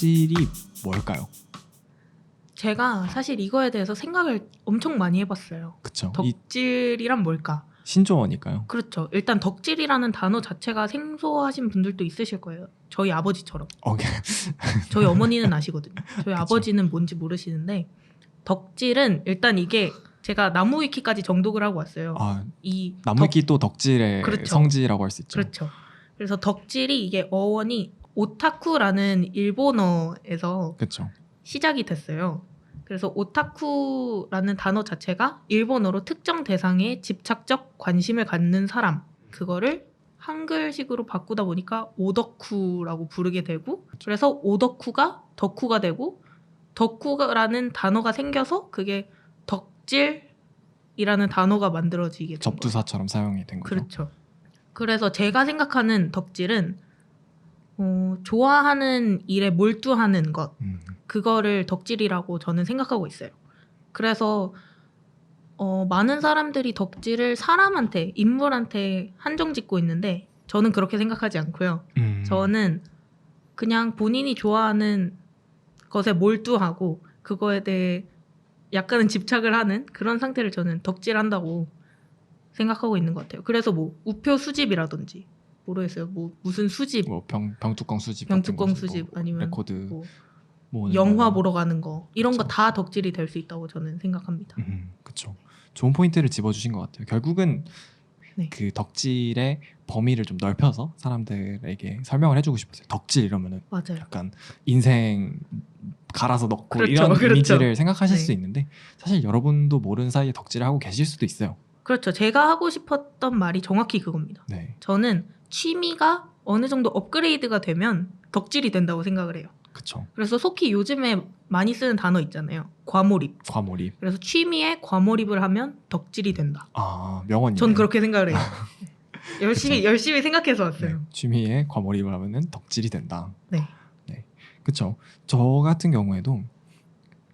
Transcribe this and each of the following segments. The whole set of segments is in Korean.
덕질이 뭘까요? 제가 사실 이거에 대해서 생각을 엄청 많이 해봤어요. 그쵸? 이 덕질이란 뭘까? 신조어니까요. 그렇죠. 일단 덕질이라는 단어 자체가 생소하신 분들도 있으실 거예요. 저희 아버지처럼. 어, 저희 어머니는 아시거든요. 저희. 아버지는 뭔지 모르시는데 덕질은 일단 이게 제가 나무 위키까지 정독을 하고 왔어요. 아, 이 나무위키 또 덕질의 그렇죠. 성지라고 할 수 있죠. 그렇죠. 그래서 덕질이 이게 어원이 오타쿠라는 일본어에서 그렇죠. 시작이 됐어요. 그래서 오타쿠라는 단어 자체가 일본어로 특정 대상에 집착적 관심을 갖는 사람 그거를 한글식으로 바꾸다 보니까 오덕쿠라고 부르게 되고 그래서 오덕쿠가 덕후가 되고 덕후라는 단어가 생겨서 그게 덕질이라는 단어가 만들어지게 된 거예요. 접두사처럼 사용이 된 거죠. 그렇죠. 그래서 제가 생각하는 덕질은 어, 좋아하는 일에 몰두하는 것 음, 그거를 덕질이라고 저는 생각하고 있어요. 그래서 어, 많은 사람들이 덕질을 사람한테 인물한테 한정 짓고 있는데 저는 그렇게 생각하지 않고요. 음. 저는 그냥 본인이 좋아하는 것에 몰두하고 그거에 대해 약간은 집착을 하는 그런 상태를 저는 덕질한다고 생각하고 있는 것 같아요. 그래서 뭐 우표 수집이라든지 모르겠어요. 뭐 무슨 수집, 뭐 병, 병뚜껑 수집, 병뚜껑 거지, 수집 뭐 아니면 레코드 뭐 모으는 영화. 보러 가는 거 이런 거. 다 덕질이 될 수 있다고 저는 생각합니다. 음, 그렇죠. 좋은 포인트를 집어주신 것 같아요. 결국은 네. 그 덕질의 범위를 좀 넓혀서 사람들에게 설명을 해주고 싶었어요. 덕질 이러면은 맞아요. 약간 인생 갈아서 넣고 그렇죠, 이런 그렇죠. 이미지를 생각하실 네. 수 있는데 사실 여러분도 모르는 사이에 덕질을 하고 계실 수도 있어요. 그렇죠. 제가 하고 싶었던 말이 정확히 그겁니다. 네, 저는 취미가 어느 정도 업그레이드가 되면 덕질이 된다고 생각을 해요. 그렇죠. 그래서 속히 요즘에 많이 쓰는 단어 있잖아요. 과몰입. 과몰입. 그래서 취미에 과몰입을 하면 덕질이 된다. 아 명언이네요. 전 그렇게 생각을 해요. 열심히 열심히 생각해서 네, 왔어요. 취미에 과몰입을 하면은 덕질이 된다. 네. 그렇죠. 저 같은 경우에도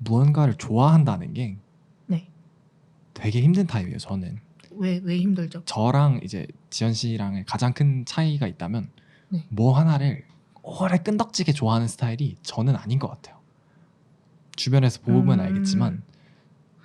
무언가를 좋아한다는 게 네. 되게 힘든 타입이에요. 저는 왜 왜 힘들죠? 저랑 이제 지연 씨랑의 가장 큰 차이가 있다면 네. 뭐 하나를 오래 끈덕지게 좋아하는 스타일이 저는 아닌 것 같아요. 주변에서 보면 음. 알겠지만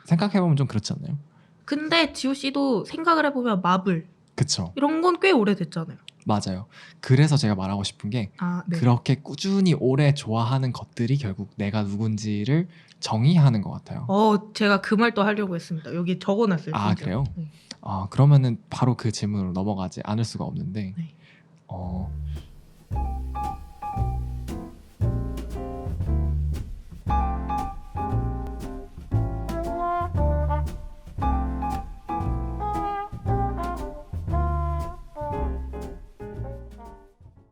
생각해 보면 좀 그렇지 않나요? 근데 지호 씨도 생각을 해보면 마블 그쵸 이런 건 꽤 오래됐잖아요. 맞아요. 그래서 제가 말하고 싶은 게 아 네. 그렇게 꾸준히 오래 좋아하는 것들이 결국 내가 누군지를 정의하는 것 같아요. 어 제가 그 말도 하려고 했습니다. 여기 적어놨어요. 아, 진짜. 그래요? 네. 아 그러면은 바로 그 질문으로 넘어가지 않을 수가 없는데 네. 어